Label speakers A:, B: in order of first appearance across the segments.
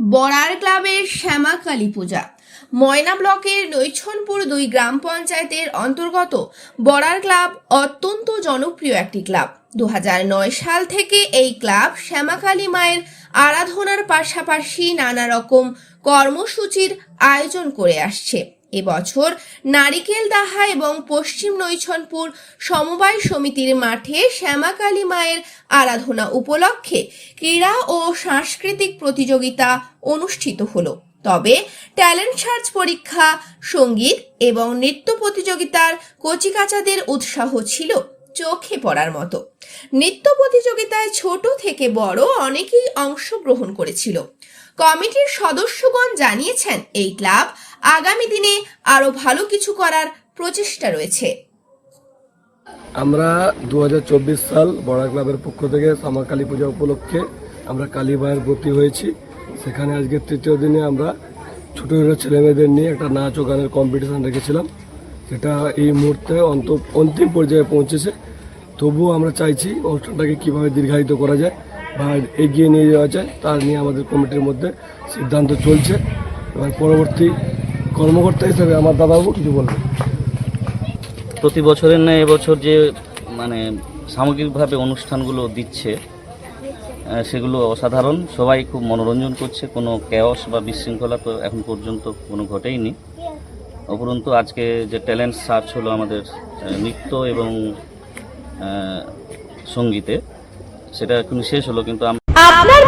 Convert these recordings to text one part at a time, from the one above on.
A: বড়ার ক্লাবের শ্যামা কালী পূজা। ময়না ব্লকের নৈছনপুর দুই গ্রাম পঞ্চায়েতের অন্তর্গত বরার ক্লাব অত্যন্ত জনপ্রিয় একটি ক্লাব। দু হাজার নয় সাল থেকে এই ক্লাব শ্যামাকালী মায়ের আরাধনার পাশাপাশি নানা রকম কর্মসূচির আয়োজন করে আসছে। এবছর নারিকেল দাহা এবং পশ্চিম নৈছনপুর সমবায় সমিতির মাঠে শ্যামাকালী মায়ের আরাধনা উপলক্ষে ক্রীড়া ও সাংস্কৃতিক প্রতিযোগিতা অনুষ্ঠিত হলো। তবে ট্যালেন্ট সার্চ পরীক্ষা, সংগীত এবং নৃত্য প্রতিযোগিতার কচিকাচাদের উৎসাহ ছিল। চোখে পড়ার মতো। নৃত্য প্রতিযোগিতায় ছোট থেকে বড় অনেকেই অংশগ্রহণ করেছিল। কমিটির সদস্যগণ জানিয়েছেন, এই ক্লাব আগামী দিনে আরও ভালো কিছু করার প্রচেষ্টা রয়েছে।
B: আমরা দু হাজার চব্বিশ সাল বড়া ক্লাবের পক্ষ থেকে সামা কালী পূজা উপলক্ষে আমরা কালী মায়ের ব্রতী হয়েছি। সেখানে আজকে তৃতীয় দিনে আমরা ছোটো ছোটো ছেলেমেয়েদের নিয়ে একটা নাচ ও গানের কম্পিটিশান রেখেছিলাম। সেটা এই মুহূর্তে অন্ত, অন্তিম পর্যায়ে পৌঁছেছে। তবুও আমরা চাইছি অনুষ্ঠানটাকে কীভাবে দীর্ঘায়িত করা যায় বা এগিয়ে নিয়ে যাওয়া যায় তার নিয়ে আমাদের কমিটির মধ্যে সিদ্ধান্ত চলছে। এবং পরবর্তী কর্মকর্তা হিসেবে আমার দাদাবাবু কিছু বলবেন।
C: প্রতি বছরের ন্যায় এবছর যে মানে সামগ্রিকভাবে অনুষ্ঠানগুলো দিচ্ছে সেগুলো অসাধারণ। সবাই খুব মনোরঞ্জন করছে, কোনো ক্যাওস বা বিশৃঙ্খলা তো এখন পর্যন্ত কোনো ঘটেইনি। উপরন্তু আজকে যে ট্যালেন্ট সার্চ হলো আমাদের নৃত্য এবং সঙ্গীতে, সেটা এখন শেষ হলো, কিন্তু আমরা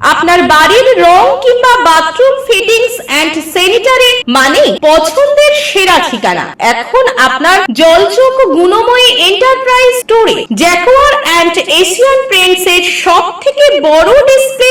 D: আপনার বাড়ির রং কিংবা বাথরুম ফিটিংস এন্ড স্যানিটারি মানে পছন্দের সেরা ঠিকানা। এখন আপনার জলচোখ গুণময়ী এন্টারপ্রাইজ স্টোরে জ্যাকোয়ার এন্ড এশিয়ান প্রিন্টস এর সব থেকে বড় ডিসপ্লে